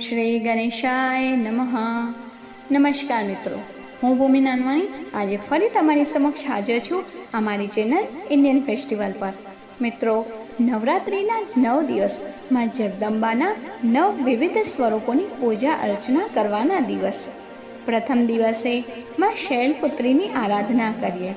શ્રી ગણેશાય નમઃ. નમસ્કાર મિત્રો, હું ભૂમિ નાનવાણી. આજે ફરી તમારી સમક્ષ હાજર છું અમારી ચેનલ ઇન્ડિયન ફેસ્ટિવલ પર. મિત્રો, નવરાત્રિના નવ દિવસ, માં જગદંબાના નવ વિવિધ સ્વરૂપોની પૂજા અર્ચના કરવાના દિવસ. પ્રથમ દિવસે માં શૈલપુત્રીની આરાધના કરીએ.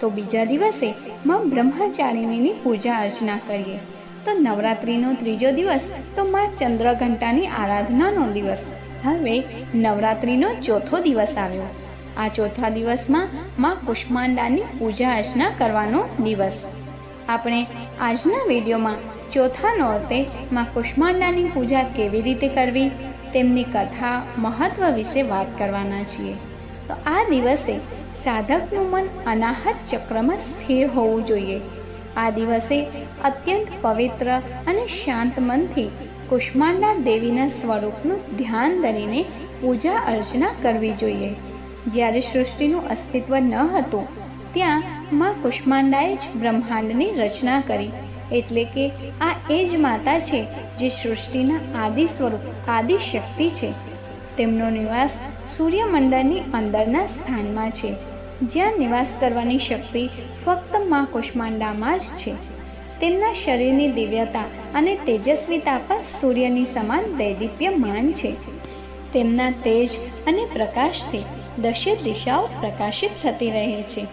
તો બીજા દિવસે માં બ્રહ્મચારિણીની પૂજા અર્ચના કરીએ. તો નવરાત્રિનો ત્રીજો દિવસ તો માં ચંદ્રઘંટાની આરાધનાનો દિવસ. હવે નવરાત્રિનો ચોથો દિવસ આવ્યો. આ ચોથા દિવસમાં માં કુષ્માંડાની પૂજા અર્ચના કરવાનો દિવસ. આપણે આજના વિડીયોમાં ચોથા નોરતે માં કુષ્માંડાની પૂજા કેવી રીતે કરવી, તેમની કથા, મહત્વ વિશે વાત કરવાના છીએ. તો આ દિવસે સાધકનું મન અનાહત ચક્રમાં સ્થિર હોવું જોઈએ. આ દિવસે અત્યંત પવિત્ર અને શાંત મનથી કુષ્માંડા દેવીના સ્વરૂપનું ધ્યાન ધરીને પૂજા અર્ચના કરવી જોઈએ. જ્યારે સૃષ્ટિનું અસ્તિત્વ ન હતું, ત્યાં માં કુષ્માંડાએ જ બ્રહ્માંડની રચના કરી. એટલે કે આ એ જ માતા છે જે સૃષ્ટિના આદિ સ્વરૂપ, આદિ શક્તિ છે. તેમનો નિવાસ સૂર્યમંડળની અંદરના સ્થાનમાં છે. જ્યાં નિવાસ કરવાની શક્તિ ફક્ત મા કુષ્માંડામાં જ છે. તેમના શરીરની દિવ્યતા અને તેજસ્વીતા પણ સૂર્યની સમાન દૈદીપ્યમાન છે. તેમના તેજ અને પ્રકાશથી દશે દિશાઓ પ્રકાશિત થતી રહે છે.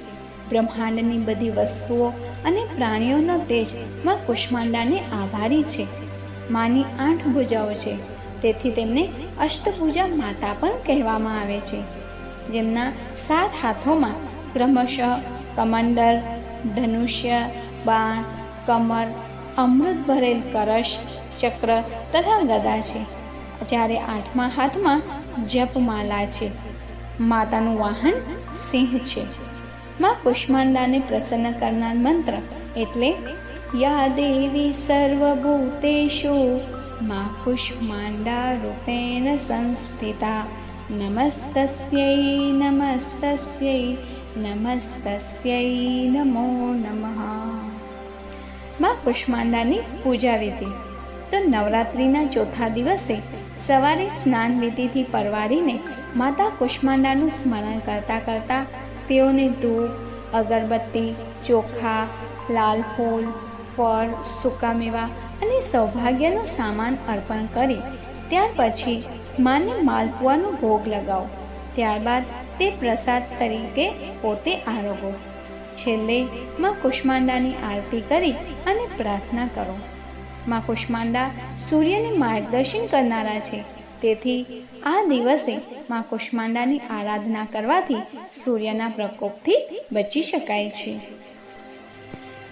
બ્રહ્માંડની બધી વસ્તુઓ અને પ્રાણીઓનો તેજમાં કુષ્માંડાને આભારી છે. માની આઠ ભુજાઓ છે. તેથી તેમને અષ્ટભુજા માતા પણ કહેવામાં આવે છે. જેમના સાત હાથોમાં ક્રમશઃ કમંડર ધનુષ્ય, બાણ, કમર, અમૃત ભરેલ કરશ, ચક્ર તથા ગદા છે. જ્યારે આઠમા હાથમાં જપમાલા છે. માતાનું વાહન સિંહ છે. માં કુષ્માંડાને પ્રસન્ન કરનાર મંત્ર એટલે યા દેવી સર્વભૂતેશુ, માં કુષ્માંડા રૂપેણ સંસ્થિતા. નમસ્તસ્યૈ નમસ્તસ્યૈ નમસ્તસ્યૈ નમો નમઃ માં કુષ્માંડાની પૂજા વિધિ. તો નવરાત્રિના ચોથા દિવસે સવારે સ્નાન વિધિથી પરવારીને માતા કુષ્માંડાનું સ્મરણ કરતાં કરતાં તેઓને ધૂપ અગરબત્તી, ચોખા, લાલ ફૂલ, ફળ, સૂકા મેવા અને સૌભાગ્યનો સામાન અર્પણ કરી ત્યાર પછી માને માલપુઆનો ભોગ લગાવો. ત્યારબાદ તે પ્રસાદ તરીકે પોતે આરોગો. છેલ્લે માં કુષ્માંડાની આરતી કરી અને પ્રાર્થના કરો. માં કુષ્માંડા સૂર્યને માર્ગદર્શન કરનારા છે. તેથી આ દિવસે માં કુષ્માંડાની આરાધના કરવાથી સૂર્યના પ્રકોપથી બચી શકાય છે.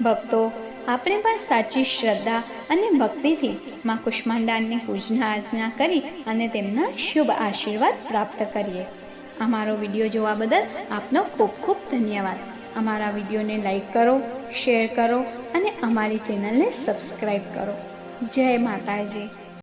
ભક્તો આપણે પણ સાચી શ્રદ્ધા અને ભક્તિથી માં કુષ્માંડાની પૂજના અર્ચના કરી અને તેમના શુભ આશીર્વાદ પ્રાપ્ત કરીએ. અમારો વીડિયો જોવા બદલ આપનો ખૂબ ખૂબ ધન્યવાદ. અમારા વિડીયોને લાઈક કરો, શેર કરો અને અમારી ચેનલને સબસ્ક્રાઈબ કરો. જય માતાજી.